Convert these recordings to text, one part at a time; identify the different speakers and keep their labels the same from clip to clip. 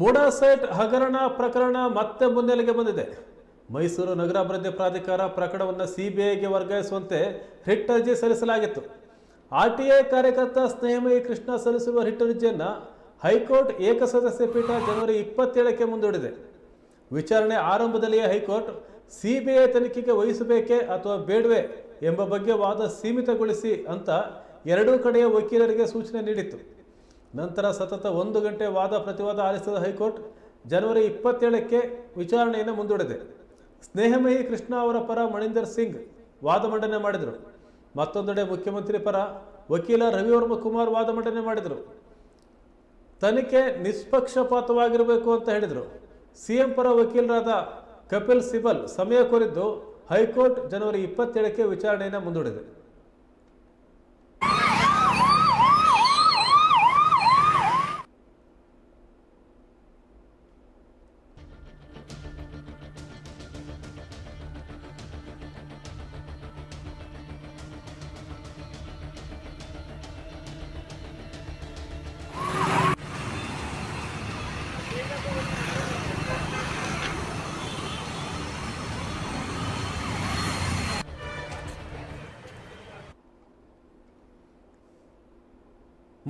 Speaker 1: MUDA site ಹಗರಣ ಪ್ರಕರಣ ಮತ್ತೆ ಮುನ್ನೆಲೆಗೆ ಬಂದಿದೆ. ಮೈಸೂರು ನಗರಾಭಿವೃದ್ಧಿ ಪ್ರಾಧಿಕಾರ ಪ್ರಕರಣವನ್ನು ಸಿಬಿಐಗೆ ವರ್ಗಾಯಿಸುವಂತೆ ರಿಟ್ ಅರ್ಜಿ ಸಲ್ಲಿಸಲಾಗಿತ್ತು. ಐ ಕಾರ್ಯಕರ್ತ ಸ್ನೇಹಮಯಿ ಕೃಷ್ಣ ಸಲ್ಲಿಸಿರುವ ರಿಟ್ ಅರ್ಜಿಯನ್ನು ಹೈಕೋರ್ಟ್ ಏಕಸದಸ್ಯ ಪೀಠ ಜನವರಿ ಇಪ್ಪತ್ತೇಳಕ್ಕೆ ಮುಂದೂಡಿದೆ. ವಿಚಾರಣೆ ಆರಂಭದಲ್ಲಿಯೇ ಹೈಕೋರ್ಟ್ ಸಿಬಿಐ ತನಿಖೆಗೆ ವಹಿಸಬೇಕೇ ಅಥವಾ ಬೇಡವೇ ಎಂಬ ಬಗ್ಗೆ ವಾದ ಸೀಮಿತಗೊಳಿಸಿ ಅಂತ ಎರಡೂ ಕಡೆಯ ವಕೀಲರಿಗೆ ಸೂಚನೆ ನೀಡಿತ್ತು. ನಂತರ ಸತತ ಒಂದು ಗಂಟೆ ವಾದ ಪ್ರತಿವಾದ ಆಲಿಸಿದ ಹೈಕೋರ್ಟ್ ಜನವರಿ ಇಪ್ಪತ್ತೇಳಕ್ಕೆ ವಿಚಾರಣೆಯನ್ನು ಮುಂದೂಡಿದೆ. ಸ್ನೇಹಮಯಿ ಕೃಷ್ಣ ಅವರ ಪರ ಮಣಿಂದರ್ ಸಿಂಗ್ ವಾದ ಮಂಡನೆ ಮಾಡಿದರು. ಮತ್ತೊಂದೆಡೆ ಮುಖ್ಯಮಂತ್ರಿ ಪರ ವಕೀಲ ರವಿವರ್ಮ ಕುಮಾರ್ ವಾದ ಮಂಡನೆ ಮಾಡಿದರು. ತನಿಖೆ ನಿಷ್ಪಕ್ಷಪಾತವಾಗಿರಬೇಕು ಅಂತ ಹೇಳಿದರು. ಸಿಎಂ ಪರ ವಕೀಲರಾದ ಕಪಿಲ್ ಸಿಬಲ್ ಸಮಯ ಕೋರಿದ್ದು ಹೈಕೋರ್ಟ್ ಜನವರಿ ಇಪ್ಪತ್ತೇಳಕ್ಕೆ ವಿಚಾರಣೆಯನ್ನು ಮುಂದೂಡಿದೆ.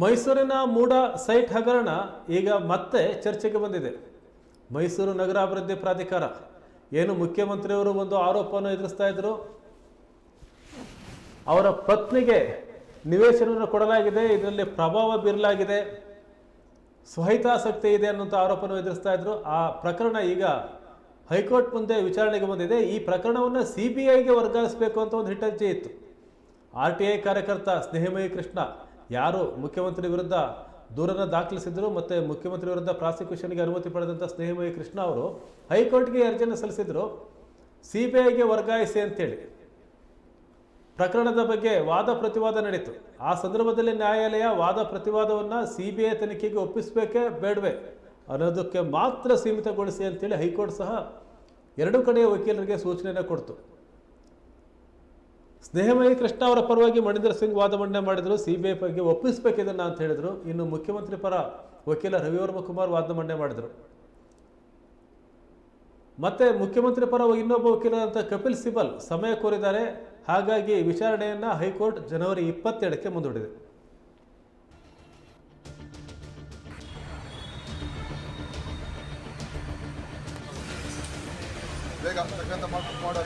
Speaker 1: ಮೈಸೂರಿನ ಮೂಡ ಸೈಟ್ ಹಗರಣ ಈಗ ಮತ್ತೆ ಚರ್ಚೆಗೆ ಬಂದಿದೆ. ಮೈಸೂರು ನಗರಾಭಿವೃದ್ಧಿ ಪ್ರಾಧಿಕಾರ, ಏನು ಮುಖ್ಯಮಂತ್ರಿಯವರು ಒಂದು ಆರೋಪವನ್ನು ಎದುರಿಸ್ತಾ ಇದ್ರು? ಅವರ ಪತ್ನಿಗೆ ನಿವೇಶನವನ್ನು ಕೊಡಲಾಗಿದೆ, ಇದರಲ್ಲಿ ಪ್ರಭಾವ ಬೀರಲಾಗಿದೆ. ಸ್ವಹಿತಾಸಕ್ತಿ ಇದೆ ಅನ್ನುವಂಥ ಆರೋಪವನ್ನು ಎದುರಿಸ್ತಾ ಇದ್ರು. ಆ ಪ್ರಕರಣ ಈಗ ಹೈಕೋರ್ಟ್ ಮುಂದೆ ವಿಚಾರಣೆಗೆ ಬಂದಿದೆ. ಈ ಪ್ರಕರಣವನ್ನು ಸಿ ಬಿ ಐಗೆ ವರ್ಗಾಯಿಸಬೇಕು ಅಂತ ಒಂದು ಹಿಟ್ಟರ್ಜಿ ಇತ್ತು. ಆರ್ ಟಿ ಐ ಕಾರ್ಯಕರ್ತ ಸ್ನೇಹಮಯಿ ಕೃಷ್ಣ ಯಾರು ಮುಖ್ಯಮಂತ್ರಿ ವಿರುದ್ಧ ದೂರನ್ನು ದಾಖಲಿಸಿದ್ರು ಮತ್ತು ಮುಖ್ಯಮಂತ್ರಿ ವಿರುದ್ಧ ಪ್ರಾಸಿಕ್ಯೂಷನ್ಗೆ ಅನುಮತಿ ಪಡೆದಂಥ ಸ್ನೇಹಮಯಿ ಕೃಷ್ಣ ಅವರು ಹೈಕೋರ್ಟ್ಗೆ ಅರ್ಜಿಯನ್ನು ಸಲ್ಲಿಸಿದ್ರು. ಸಿ ಬಿ ಐಗೆ ವರ್ಗಾಯಿಸಿ ಅಂತೇಳಿ. ಪ್ರಕರಣದ ಬಗ್ಗೆ ವಾದ ಪ್ರತಿವಾದ ನಡೀತು. ಆ ಸಂದರ್ಭದಲ್ಲಿ ನ್ಯಾಯಾಲಯ ವಾದ ಪ್ರತಿವಾದವನ್ನು ಸಿ ಬಿ ಐ ತನಿಖೆಗೆ ಒಪ್ಪಿಸಬೇಕೇ ಬೇಡವೆ ಅನ್ನೋದಕ್ಕೆ ಮಾತ್ರ ಸೀಮಿತಗೊಳಿಸಿ ಅಂತೇಳಿ ಹೈಕೋರ್ಟ್ ಸಹ ಎರಡೂ ಕಡೆಯ ವಕೀಲರಿಗೆ ಸೂಚನೆಯನ್ನು ಕೊಡ್ತು. ಸ್ನೇಹಮಯಿ ಕೃಷ್ಣ ಅವರ ಪರವಾಗಿ ಮಣಿಂದರ್ ಸಿಂಗ್ ವಾದ ಮಂಡನೆ ಮಾಡಿದರು ಸಿ ಬಿ ಐ ಬಗ್ಗೆ ಒಪ್ಪಿಸ್ಬೇಕಿದನ್ನ ಅಂತ ಹೇಳಿದರು. ಇನ್ನು ಮುಖ್ಯಮಂತ್ರಿ ಪರ ವಕೀಲ ರವಿವರ್ಮ ಕುಮಾರ್ ವಾದ ಮಂಡನೆ ಮಾಡಿದರು. ಮತ್ತೆ ಮುಖ್ಯಮಂತ್ರಿ ಪರ ಇನ್ನೊಬ್ಬ ವಕೀಲರಂತ ಕಪಿಲ್ ಸಿಬಲ್ ಸಮಯ ಕೋರಿದ್ದಾರೆ. ಹಾಗಾಗಿ ವಿಚಾರಣೆಯನ್ನು ಹೈಕೋರ್ಟ್ ಜನವರಿ ಇಪ್ಪತ್ತೆರಡಕ್ಕೆ ಮುಂದೂಡಿದೆ.
Speaker 2: ಬೇಗ ತಕ್ಕಂತ ಮಾಡ್ಕೊಂಡು